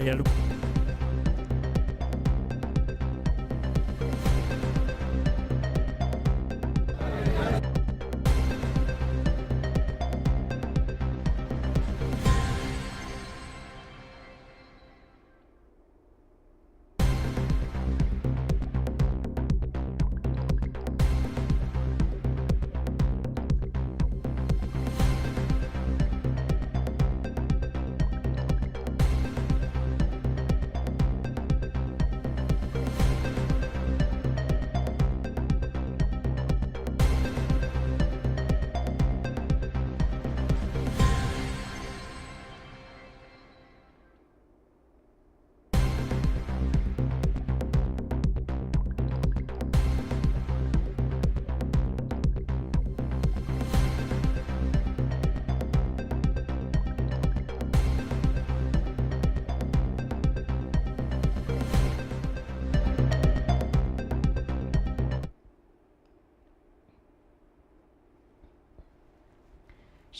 ಎರಡು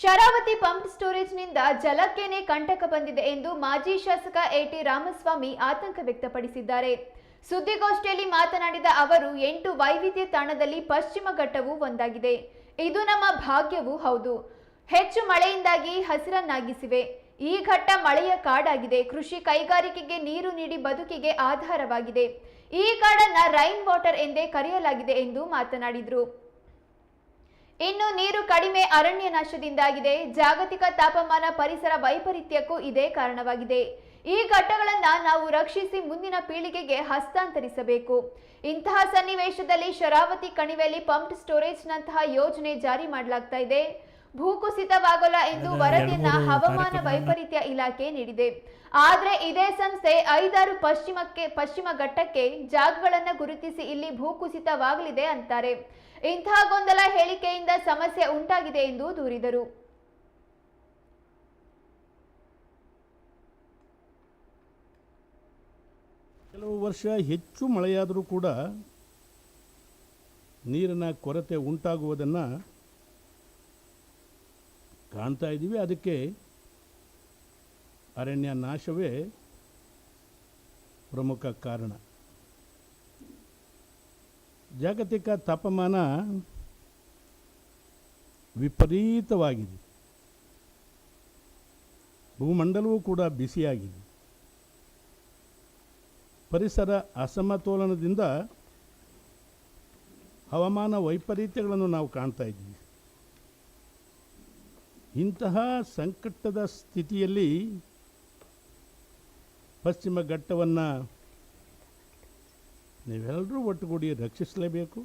ಶರಾವತಿ ಪಂಪ್ ಸ್ಟೋರೇಜ್ನಿಂದ ಜಲಕ್ಕೇನೆ ಕಂಟಕ ಬಂದಿದೆ ಎಂದು ಮಾಜಿ ಶಾಸಕ ಎಟಿ ರಾಮಸ್ವಾಮಿ ಆತಂಕ ವ್ಯಕ್ತಪಡಿಸಿದ್ದಾರೆ. ಸುದ್ದಿಗೋಷ್ಠಿಯಲ್ಲಿ ಮಾತನಾಡಿದ ಅವರು, ಎಂಟು ವೈವಿಧ್ಯ ತಾಣದಲ್ಲಿ ಪಶ್ಚಿಮ ಘಟ್ಟವು ಒಂದಾಗಿದೆ. ಇದು ನಮ್ಮ ಭಾಗ್ಯವೂ ಹೌದು. ಹೆಚ್ಚು ಮಳೆಯಿಂದಾಗಿ ಹಸಿರನ್ನಾಗಿಸಿವೆ. ಈ ಘಟ್ಟ ಮಳೆಯ ಕಾಡಾಗಿದೆ. ಕೃಷಿ ಕೈಗಾರಿಕೆಗೆ ನೀರು ನೀಡಿ ಬದುಕಿಗೆ ಆಧಾರವಾಗಿದೆ. ಈ ಕಾಡನ್ನ ರೈನ್ ವಾಟರ್ ಎಂದೇ ಕರೆಯಲಾಗಿದೆ ಎಂದು ಮಾತನಾಡಿದರು. ಇನ್ನು ನೀರು ಕಡಿಮೆ ಅರಣ್ಯ ನಾಶದಿಂದಾಗಿದೆ. ಜಾಗತಿಕ ತಾಪಮಾನ ಪರಿಸರ ವೈಪರೀತ್ಯಕ್ಕೂ ಇದೇ ಕಾರಣವಾಗಿದೆ. ಈ ಘಟ್ಟಗಳನ್ನ ನಾವು ರಕ್ಷಿಸಿ ಮುಂದಿನ ಪೀಳಿಗೆಗೆ ಹಸ್ತಾಂತರಿಸಬೇಕು. ಇಂತಹ ಸನ್ನಿವೇಶದಲ್ಲಿ ಶರಾವತಿ ಕಣಿವೆಯಲ್ಲಿ ಪಂಪ್ ಸ್ಟೋರೇಜ್ನಂತಹ ಯೋಜನೆ ಜಾರಿ ಮಾಡಲಾಗ್ತಾ ಇದೆ. ಭೂಕುಸಿತವಾಗಲ್ಲ ಎಂದು ವರದಿಯನ್ನ ಹವಾಮಾನ ವೈಪರೀತ್ಯ ಇಲಾಖೆ ನೀಡಿದೆ. ಆದ್ರೆ ಇದೇ ಸಂಸ್ಥೆ ಐದಾರು ಪಶ್ಚಿಮಕ್ಕೆ ಪಶ್ಚಿಮ ಘಟ್ಟಕ್ಕೆ ಜಾಗಗಳನ್ನ ಗುರುತಿಸಿ ಇಲ್ಲಿ ಭೂಕುಸಿತವಾಗಲಿದೆ ಅಂತಾರೆ. ಇಂತಹ ಗೊಂದಲ ಹೇಳಿಕೆಯಿಂದ ಸಮಸ್ಯೆ ಉಂಟಾಗಿದೆ ಎಂದು ದೂರಿದರು. ಕೆಲವು ವರ್ಷ ಹೆಚ್ಚು ಮಳೆಯಾದರೂ ಕೂಡ ನೀರಿನ ಕೊರತೆ ಉಂಟಾಗುವುದನ್ನು ಕಾಣ್ತಾ ಇದ್ದೀವಿ. ಅದಕ್ಕೆ ಅರಣ್ಯ ನಾಶವೇ ಪ್ರಮುಖ ಕಾರಣ. ಜಾಗತಿಕ ತಾಪಮಾನ ವಿಪರೀತವಾಗಿದೆ. ಭೂಮಂಡಲವೂ ಕೂಡ ಬಿಸಿಯಾಗಿದೆ. ಪರಿಸರ ಅಸಮತೋಲನದಿಂದ ಹವಾಮಾನ ವೈಪರೀತ್ಯಗಳನ್ನು ನಾವು ಕಾಣ್ತಾ ಇದ್ದೀವಿ. ಇಂತಹ ಸಂಕಟದ ಸ್ಥಿತಿಯಲ್ಲಿ ಪಶ್ಚಿಮ ಘಟ್ಟವನ್ನು ನೀವೆಲ್ಲರೂ ಒಟ್ಟುಗೂಡಿ ರಕ್ಷಿಸಲೇಬೇಕು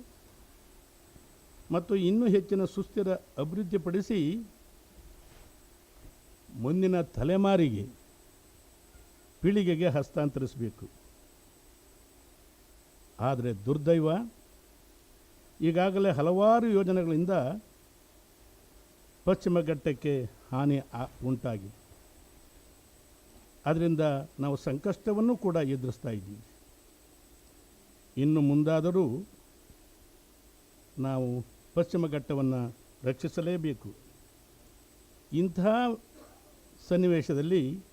ಮತ್ತು ಇನ್ನೂ ಹೆಚ್ಚಿನ ಸುಸ್ಥಿರ ಅಭಿವೃದ್ಧಿಪಡಿಸಿ ಮುಂದಿನ ತಲೆಮಾರಿಗೆ ಪೀಳಿಗೆಗೆ ಹಸ್ತಾಂತರಿಸಬೇಕು. ಆದರೆ ದುರ್ದೈವ, ಈಗಾಗಲೇ ಹಲವಾರು ಯೋಜನೆಗಳಿಂದ ಪಶ್ಚಿಮ ಘಟ್ಟಕ್ಕೆ ಹಾನಿ ಉಂಟಾಗಿದೆ. ಅದರಿಂದ ನಾವು ಸಂಕಷ್ಟವನ್ನು ಕೂಡ ಎದುರಿಸ್ತಾ ಇದ್ದೀವಿ. ಇನ್ನು ಮುಂದಾದರೂ ನಾವು ಪಶ್ಚಿಮ ಘಟ್ಟವನ್ನು ರಕ್ಷಿಸಲೇಬೇಕು. ಇಂತಹ ಸನ್ನಿವೇಶದಲ್ಲಿ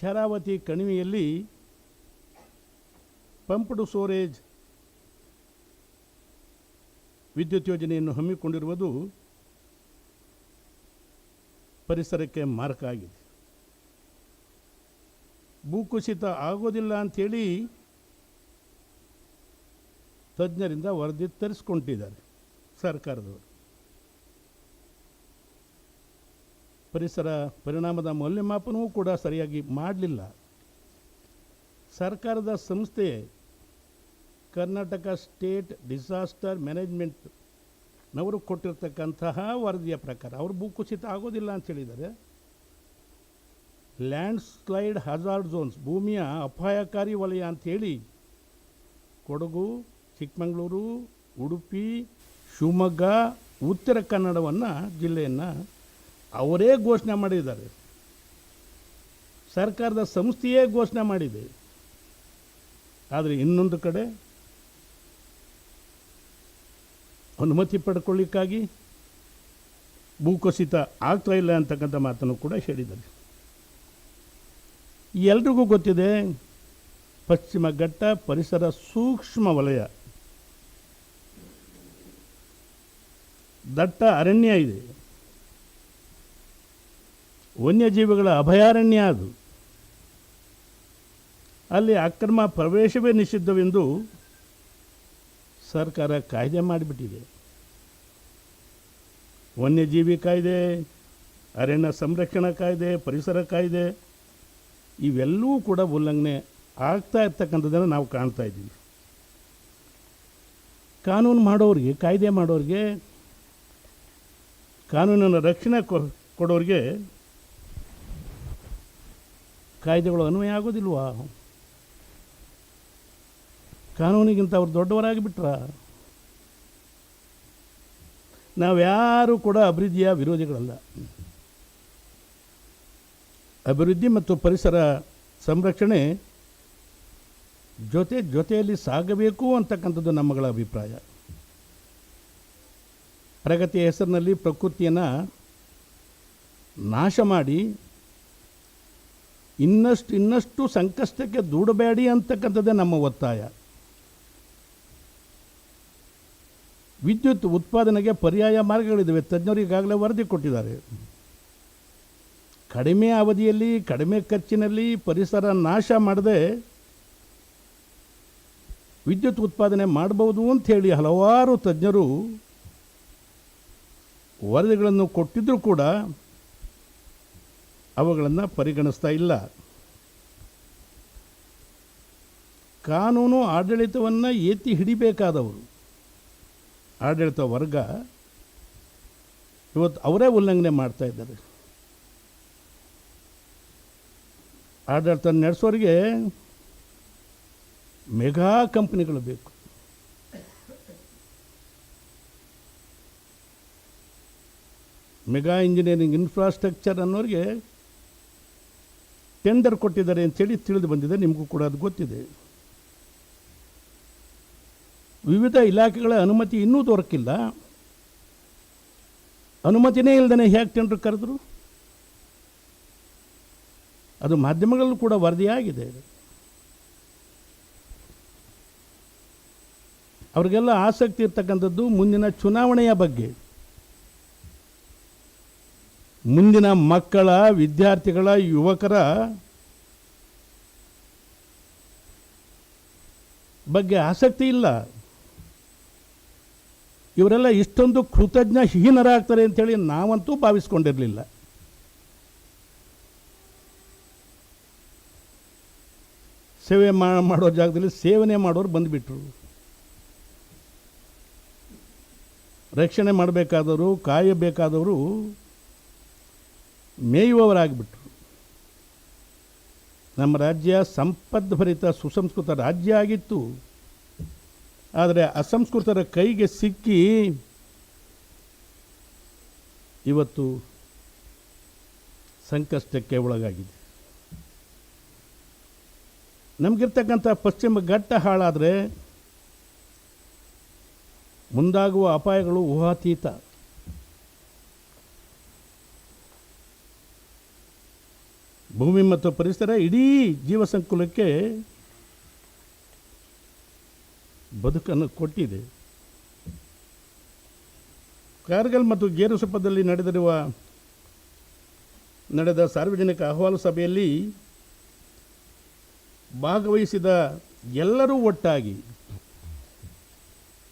ಶರಾವತಿ ಕಣಿವೆಯಲ್ಲಿ ಪಂಪ್ಡ್ ಸೋರೇಜ್ ವಿದ್ಯುತ್ ಯೋಜನೆಯನ್ನು ಹಮ್ಮಿಕೊಂಡಿರುವುದು ಪರಿಸರಕ್ಕೆ ಮಾರಕ ಆಗಿದೆ. ಭೂಕುಸಿತ ಆಗೋದಿಲ್ಲ ಅಂಥೇಳಿ ತಜ್ಞರಿಂದ ವರದಿ ತರಿಸ್ಕೊಂಡಿದ್ದಾರೆ ಸರ್ಕಾರದವರು. ಪರಿಸರ ಪರಿಣಾಮದ ಮೌಲ್ಯಮಾಪನವೂ ಕೂಡ ಸರಿಯಾಗಿ ಮಾಡಲಿಲ್ಲ. ಸರ್ಕಾರದ ಸಂಸ್ಥೆ ಕರ್ನಾಟಕ ಸ್ಟೇಟ್ ಡಿಸಾಸ್ಟರ್ ಮ್ಯಾನೇಜ್ಮೆಂಟ್ ನವರು ಕೊಟ್ಟಿರ್ತಕ್ಕಂತಹ ವರದಿಯ ಪ್ರಕಾರ, ಅವರು ಭೂಕುಸಿತ ಆಗೋದಿಲ್ಲ ಅಂತ ಹೇಳಿದ್ದಾರೆ. ಲ್ಯಾಂಡ್ ಸ್ಲೈಡ್ ಹಜಾರ್ಡ್ ಝೋನ್ಸ್ ಭೂಮಿಯ ಅಪಾಯಕಾರಿ ವಲಯ ಅಂಥೇಳಿ ಕೊಡಗು ಚಿಕ್ಕಮಗಳೂರು, ಉಡುಪಿ, ಶಿವಮೊಗ್ಗ, ಉತ್ತರ ಕನ್ನಡವನ್ನು ಜಿಲ್ಲೆಯನ್ನು ಅವರೇ ಘೋಷಣೆ ಮಾಡಿದ್ದಾರೆ. ಸರ್ಕಾರದ ಸಂಸ್ಥೆಯೇ ಘೋಷಣೆ ಮಾಡಿದೆ. ಆದರೆ ಇನ್ನೊಂದು ಕಡೆ ಅನುಮತಿ ಪಡ್ಕೊಳ್ಳಿಕ್ಕಾಗಿ ಭೂಕುಸಿತ ಆಗ್ತಾ ಇಲ್ಲ ಅಂತಕ್ಕಂಥ ಮಾತನ್ನು ಕೂಡ ಹೇಳಿದ್ದಾರೆ. ಎಲ್ರಿಗೂ ಗೊತ್ತಿದೆ, ಪಶ್ಚಿಮ ಘಟ್ಟ ಪರಿಸರ ಸೂಕ್ಷ್ಮ ವಲಯ ದಟ್ಟ ಅರಣ್ಯ ಇದೆ. ವನ್ಯಜೀವಿಗಳ ಅಭಯಾರಣ್ಯ ಅದು. ಅಲ್ಲಿ ಅಕ್ರಮ ಪ್ರವೇಶವೇ ನಿಷಿದ್ಧವೆಂದು ಸರ್ಕಾರ ಕಾಯ್ದೆ ಮಾಡಿಬಿಟ್ಟಿದೆ. ವನ್ಯಜೀವಿ ಕಾಯ್ದೆ, ಅರಣ್ಯ ಸಂರಕ್ಷಣಾ ಕಾಯ್ದೆ, ಪರಿಸರ ಕಾಯ್ದೆ, ಇವೆಲ್ಲವೂ ಕೂಡ ಉಲ್ಲಂಘನೆ ಆಗ್ತಾ ಇರ್ತಕ್ಕಂಥದ್ದನ್ನು ನಾವು ಕಾಣ್ತಾ ಇದ್ದೀವಿ. ಕಾನೂನು ಮಾಡೋರಿಗೆ, ಕಾಯ್ದೆ ಮಾಡೋರಿಗೆ ಕಾನೂನಿನ ರಕ್ಷಣೆ ಕೊಡೋರಿಗೆ ಕಾಯ್ದೆಗಳು ಅನ್ವಯ ಆಗೋದಿಲ್ವಾ? ಕಾನೂನಿಗಿಂತ ಅವ್ರು ದೊಡ್ಡವರಾಗಿಬಿಟ್ರ? ನಾವ್ಯಾರೂ ಕೂಡ ಅಭಿವೃದ್ಧಿಯ ವಿರೋಧಿಗಳಲ್ಲ. ಅಭಿವೃದ್ಧಿ ಮತ್ತು ಪರಿಸರ ಸಂರಕ್ಷಣೆ ಜೊತೆ ಜೊತೆಯಲ್ಲಿ ಸಾಗಬೇಕು ಅಂತಕ್ಕಂಥದ್ದು ನಮ್ಮಗಳ ಅಭಿಪ್ರಾಯ. ಪ್ರಗತಿಯ ಹೆಸರಿನಲ್ಲಿ ಪ್ರಕೃತಿಯನ್ನು ನಾಶ ಮಾಡಿ ಇನ್ನಷ್ಟು ಇನ್ನಷ್ಟು ಸಂಕಷ್ಟಕ್ಕೆ ದೂಡಬೇಡಿ ಅಂತಕ್ಕಂಥದ್ದೇ ನಮ್ಮ ಒತ್ತಾಯ. ವಿದ್ಯುತ್ ಉತ್ಪಾದನೆಗೆ ಪರ್ಯಾಯ ಮಾರ್ಗಗಳಿದ್ದಾವೆ ತಜ್ಞರು ಈಗಾಗಲೇ ವರದಿ ಕೊಟ್ಟಿದ್ದಾರೆ. ಕಡಿಮೆ ಅವಧಿಯಲ್ಲಿ, ಕಡಿಮೆ ಖರ್ಚಿನಲ್ಲಿ ಪರಿಸರ ನಾಶ ಮಾಡದೆ ವಿದ್ಯುತ್ ಉತ್ಪಾದನೆ ಮಾಡಬಹುದು ಅಂತ ಹೇಳಿ ಹಲವಾರು ತಜ್ಞರು ವರದಿಗಳನ್ನು ಕೊಟ್ಟಿದ್ದರೂ ಕೂಡ ಅವುಗಳನ್ನು ಪರಿಗಣಿಸ್ತಾ ಇಲ್ಲ. ಕಾನೂನು ಆಡಳಿತವನ್ನು ಎತ್ತಿ ಹಿಡಿಬೇಕಾದವರು. ಆಡಳಿತ ವರ್ಗ ಇವತ್ತು ಅವರೇ ಉಲ್ಲಂಘನೆ ಮಾಡ್ತಾ ಇದ್ದಾರೆ. ಆಡಳಿತ ನಡೆಸೋರಿಗೆ ಮೆಗಾ ಕಂಪ್ನಿಗಳು ಬೇಕು. ಮೆಗಾ ಇಂಜಿನಿಯರಿಂಗ್ ಇನ್ಫ್ರಾಸ್ಟ್ರಕ್ಚರ್ ಅನ್ನೋರಿಗೆ ಟೆಂಡರ್ ಕೊಟ್ಟಿದ್ದಾರೆ ಅಂತೇಳಿ ತಿಳಿದು ಬಂದಿದೆ. ನಿಮಗೂ ಕೂಡ ಅದು ಗೊತ್ತಿದೆ. ವಿವಿಧ ಇಲಾಖೆಗಳ ಅನುಮತಿ ಇನ್ನೂ ದೊರಕಿಲ್ಲ. ಅನುಮತಿನೇ ಇಲ್ಲದೇ ಹೇಗೆ ಟೆಂಡರ್ ಕರೆದ್ರು? ಅದು ಮಾಧ್ಯಮಗಳಲ್ಲೂ ಕೂಡ ವರದಿಯಾಗಿದೆ. ಅವರಿಗೆಲ್ಲ ಆಸಕ್ತಿ ಇರ್ತಕ್ಕಂಥದ್ದು ಮುಂದಿನ ಚುನಾವಣೆಯ ಬಗ್ಗೆ. ಮುಂದಿನ ಮಕ್ಕಳ, ವಿದ್ಯಾರ್ಥಿಗಳ, ಯುವಕರ ಬಗ್ಗೆ ಆಸಕ್ತಿ ಇಲ್ಲ. ಇವರೆಲ್ಲ ಇಷ್ಟೊಂದು ಕೃತಜ್ಞ ಹೀನರಾಗ್ತಾರೆ ಅಂಥೇಳಿ ನಾವಂತೂ ಭಾವಿಸ್ಕೊಂಡಿರಲಿಲ್ಲ. ಸೇವೆ ಮಾಡೋ ಜಾಗದಲ್ಲಿ ಸೇವನೆ ಮಾಡೋರು ಬಂದುಬಿಟ್ರು. ರಕ್ಷಣೆ ಮಾಡಬೇಕಾದವರು, ಕಾಯಬೇಕಾದವರು ಮೇಯುವವರಾಗಿಬಿಟ್ರು ನಮ್ಮ ರಾಜ್ಯ ಸಂಪದ್ಭರಿತ ಸುಸಂಸ್ಕೃತ ರಾಜ್ಯ ಆಗಿತ್ತು. ಆದರೆ ಅಸಂಸ್ಕೃತರ ಕೈಗೆ ಸಿಕ್ಕಿ ಇವತ್ತು ಸಂಕಷ್ಟಕ್ಕೆ ಒಳಗಾಗಿದೆ. ನಮಗಿರ್ತಕ್ಕಂಥ ಪಶ್ಚಿಮ ಘಟ್ಟ ಹಾಳಾದರೆ ಮುಂದಾಗುವ ಅಪಾಯಗಳು ಊಹಾತೀತ. ಭೂಮಿ ಮತ್ತು ಪರಿಸರ ಇಡೀ ಜೀವ ಸಂಕುಲಕ್ಕೆ ಬದುಕನ್ನು ಕೊಟ್ಟಿದೆ. ಕಾರ್ಗಲ್ ಮತ್ತು ಗೇರುಸಪ್ಪದಲ್ಲಿ ನಡೆದಿರುವ, ನಡೆದ ಸಾರ್ವಜನಿಕ ಅಹವಾಲು ಸಭೆಯಲ್ಲಿ ಭಾಗವಹಿಸಿದ ಎಲ್ಲರೂ ಒಟ್ಟಾಗಿ